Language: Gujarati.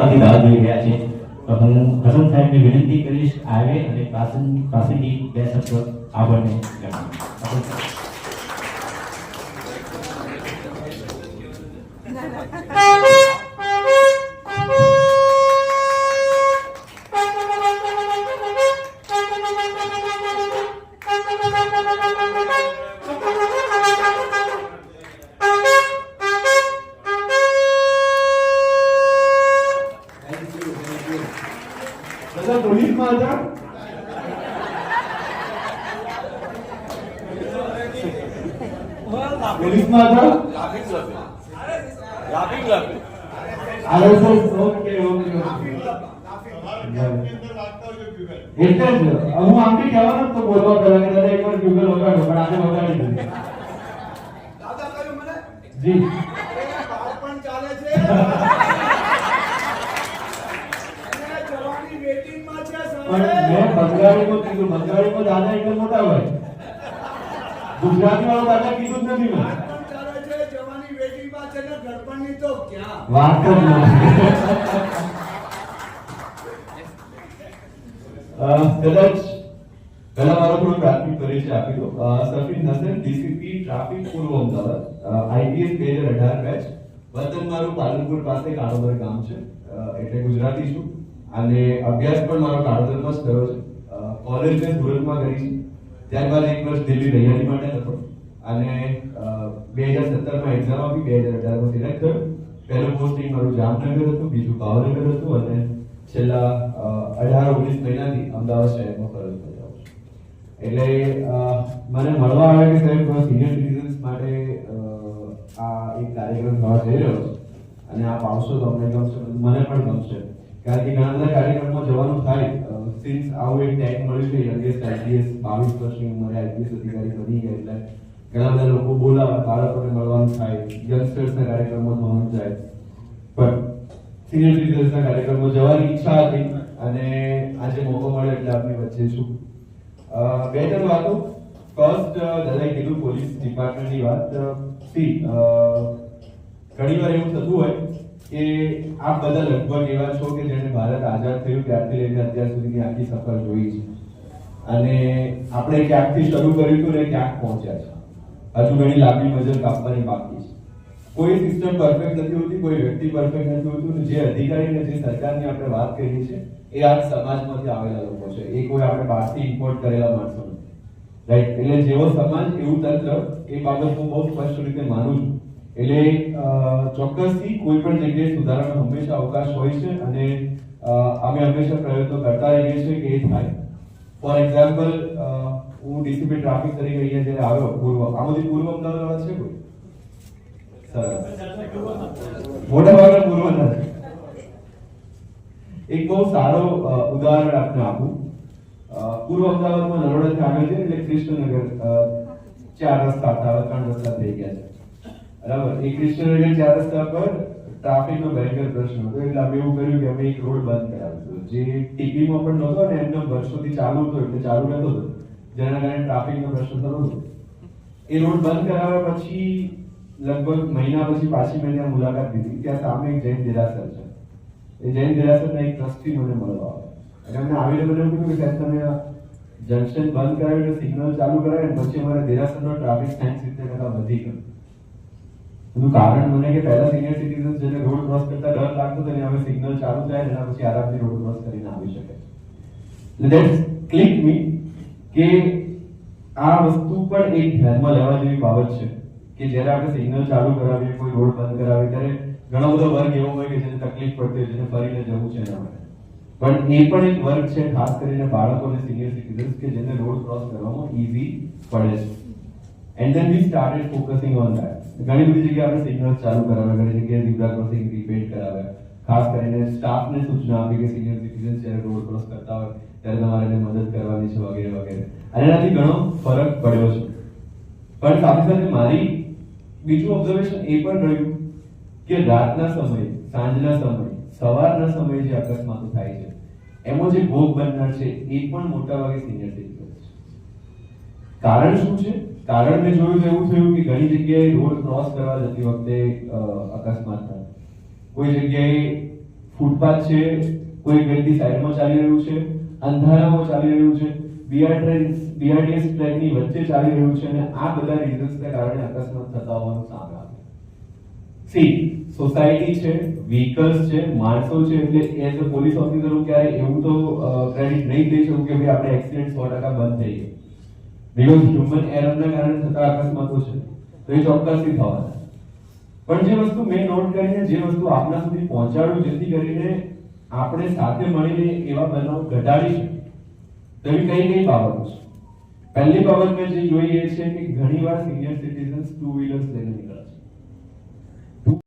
ત્યાંથી રાહ જોઈ રહ્યા છે તો હું હસન સાહેબને વિનંતી કરીશ, આવે અને પાસન, પાસેથી બે શબ્દ આપણને જણાવે. પોલીસમાં હતા પોલીસમાં હતા આગળ સર ઓકે ઓકે એટલે જ. હું આમથી કહેવાનો તો બોલવા પહેલા કે દાદા એકવાર ગૂગલ વગાડો પણ આજે વગાડી દીધું દાદા કહ્યું મને? જી. બાળપણ ચાલે છે અને જવાની વેટિંગમાં છે પણ મેં આપી દો. સફીન હસન ટ્રાફિક, પૂર્વ અમદાવાદ. આઈપીએસ બે અઢાર બેચ વતન મારું પાલનપુર પાસે કાળોબર ગામ છે. એટલે ગુજરાતી છું. અને અભ્યાસ પણ મારો કાળોદરમાં જ થયો છે. કોલેજ મેં સુરતમાં કરી. ત્યારબાદ એક વર્ષ દિલ્હી રૈયાની માટે હતો. અને બે હજાર સત્તરમાં એક્ઝામ આપી, બે હજાર અઢારમાં સિલેક્ટ થયો. પહેલું પોસ્ટિંગ મારું જામનગર હતું, બીજું ભાવનગર હતું, અને છેલ્લા અઢાર ઓગણીસ મહિનાથી અમદાવાદ શહેરમાં ફરજ બજાવું એટલે મને મળવા આવે કે સાહેબ સિનિયર સિટીઝન્સ માટે આ એક કાર્યક્રમ થવા જઈ રહ્યો છે. અને આપ આવશો તો અમને ગમશે, મને પણ ગમશે. કારણ કે ઘણા બધા કાર્યક્રમમાં જવાનું થાય સિન્સ આવું એક ટેગ મળ્યું છે યંગેસ્ટ આઈપીએસ બાવીસ વર્ષની ઉંમરે આઈપીએસ અધિકારી બની ગયા, એટલે ઘણા બધા લોકો બોલાવે, બાળકોને મળવાનું થાય યંગસ્ટર્સના કાર્યક્રમમાં જવાનું થાય પણ સિનિયર સિટીઝન્સના કાર્યક્રમમાં જવાની ઈચ્છા હતી અને આજે મોકો મળ્યો એટલે આપની વચ્ચે છું. બે ત્રણ વાતો. ફર્સ્ટ દાદાએ કીધું પોલીસ ડિપાર્ટમેન્ટની વાત. સી ઘણી વાર એવું થતું હોય કે આપ બધા લગભગ એવા છો કે જેને ભારત આઝાદ થયું ત્યારથી લઈને અત્યાર સુધીની આખી સફર જોઈ છે. અને આપણે ક્યાંકથી શરૂ કર્યું હતું ને ક્યાંક પહોંચ્યા છે. હજુ ઘણી લાંબી મજલ કાપવાની બાકી છે. કોઈ સિસ્ટમ પરફેક્ટ નથી હોતી, કોઈ વ્યક્તિ પરફેક્ટ નથી હોતું જે અધિકારી અને જે સરકારની આપણે વાત કરી છે, એ આજ સમાજમાંથી આવેલા લોકો છે. એ કોઈ આપણે બહારથી ઇમ્પોર્ટ કરેલા માણસો નથી. રાઈટ એટલે જેવો સમાજ, એવું તંત્ર, એ બાબત હું બહુ સ્પષ્ટ રીતે માનું છું. એટલે ચોક્કસથી કોઈ પણ જગ્યાએ સુધારાનો હંમેશા અવકાશ હોય છે અને અમે હંમેશા પ્રયત્નો કરતા રહીએ છીએ કે એ થાય. ફોર એક્ઝામ્પલ હું ડીસીપી ટ્રાફિક તરીકે અહીંયા જ્યારે આવ્યો પૂર્વ. આમાંથી પૂર્વ અમદાવાદ છે કોઈ? સરસ. મોટા ભાગના પૂર્વ નથી. એક બહુ સારો ઉદાહરણ આપને આપું. પૂર્વ અમદાવાદમાં નરોડાથી આવે છે, એટલે કૃષ્ણનગર ચાર રસ્તા ત્રણ રસ્તા થઈ ગયા છે. બરાબર એ કૃષ્ણનગર ચાર રસ્તા પર ટ્રાફિકનો ભયંકર પ્રશ્ન હતો એટલે અમે એવું કર્યું કે અમે એક રોડ બંધ કરાવ્યો જે ટીપીમાં પણ નહોતો અને એમને વર્ષોથી ચાલુ હતો એટલે ચાલુ નહોતો થતો. જેના કારણે ટ્રાફિકનો પ્રશ્ન થતો હતો એ રોડ બંધ કરાવ્યા પછી લગભગ મહિના પછી પાછી મેં ત્યાં મુલાકાત લીધી ત્યાં સામે એક જૈન દેરાસર છે એ જૈન દેરાસરના એક ટ્રસ્ટી મને મળવા આવે અને અમને આવીને મને એવું કીધું કે સાહેબ તમે આ જંકશન બંધ કરાવ્યું એટલે સિગ્નલ ચાલુ કરાવ્યું અને પછી અમારા દેરાસરનો ટ્રાફિક સાયન્સ સિત્તેર ટકા વધી ગયો એનું કારણ મને કે પહેલા સિનિયર સિટીઝન જેને રોડ ક્રોસ કરતા ડર લાગતો હતો ને હવે સિગ્નલ ચાલુ થાય એના પછી આરામથી રોડ ક્રોસ કરીને આવી શકે એટલે ધેટ્સ ક્લિક મી કે આ વસ્તુ પણ એક ધ્યાનમાં લેવા જેવી બાબત છે કે જ્યારે આપણે સિગ્નલ ચાલુ કરાવીએ, કોઈ રોડ બંધ કરાવીએ, ત્યારે ઘણો બધો વર્ગ એવો હોય કે જેને તકલીફ પડતી હોય, જેને ફરીને જવું છે એના માટે. પણ એ પણ એક વર્ગ છે, ખાસ કરીને બાળકો અને સિનિયર સિટીઝન્સ કે જેને રોડ ક્રોસ કરવામાં ઈઝી પડે છે. And then we started focusing on that ઘણી બધી જગ્યાએ આપણે સિગ્નલ્સ ચાલુ કરાવ્યા ઘણી જગ્યાએ ઝીબ્રા ક્રોસિંગ રીપેન્ટ કરાવ્યા ખાસ કરીને સ્ટાફને સૂચના આપી કે સિનિયર સિટીઝન જ્યારે રોડ ક્રોસ કરતા હોય ત્યારે તમારે એને મદદ કરવાની છે વગેરે વગેરે અને એનાથી ઘણો ફરક પડ્યો છે પણ સાથે સાથે મારી બીજું ઓબ્ઝર્વેશન એ પણ રહ્યું કે રાતના સમયે સાંજના સમયે સવારના સમયે જે અકસ્માતો થાય છે એમાં જે ભોગ બનનાર છે એ પણ મોટા ભાગે સિનિયર સિટીઝન છે કારણ શું છે? કારણ મેં જોયું એવું થયું કે ઘણી જગ્યાએ રોડ ક્રોસ કરવા જતી વખતે અકસ્માત થાય. કોઈ જગ્યાએ ફૂટપાથ છે, કોઈ વ્યક્તિ સાઈડમાં ચાલી રહ્યું છે, અંધારામાં ચાલી રહ્યું છે બીઆરટીએસ બીઆરટીએસ ટ્રેકની વચ્ચે ચાલી રહ્યું છે અને આ બધા રીઝન્સને કારણે અકસ્માત થતા હોવાનું સામે આવે સી સોસાયટી છે વ્હીકલ્સ છે, માણસો છે, એટલે એઝ અ પોલીસ ઓફિસર હું ક્યારે એવું તો ક્રેડિટ નહીં દઈ શકું કે ભાઈ આપણે એક્સિડન્ટ સો ટકા બંધ થઈ ગયું બીકોઝ હ્યુમન એરરને કારણે થતા અકસ્માતો છે. તો એ ચોક્કસથી થવાના. પણ જે વસ્તુ મેં નોટ કરીને, જે વસ્તુ આપના સુધી પહોંચાડું, જેથી કરીને આપણે સાથે મળીને એવા બનાવ ઘટાડી શકીએ. તેવી કઈ કઈ બાબતો છે? પહેલી બાબત મેં જે જોઈ એ છે કે ઘણીવાર સિનિયર સિટીઝન્સ ટુ વ્હીલર્સ લઈને નીકળે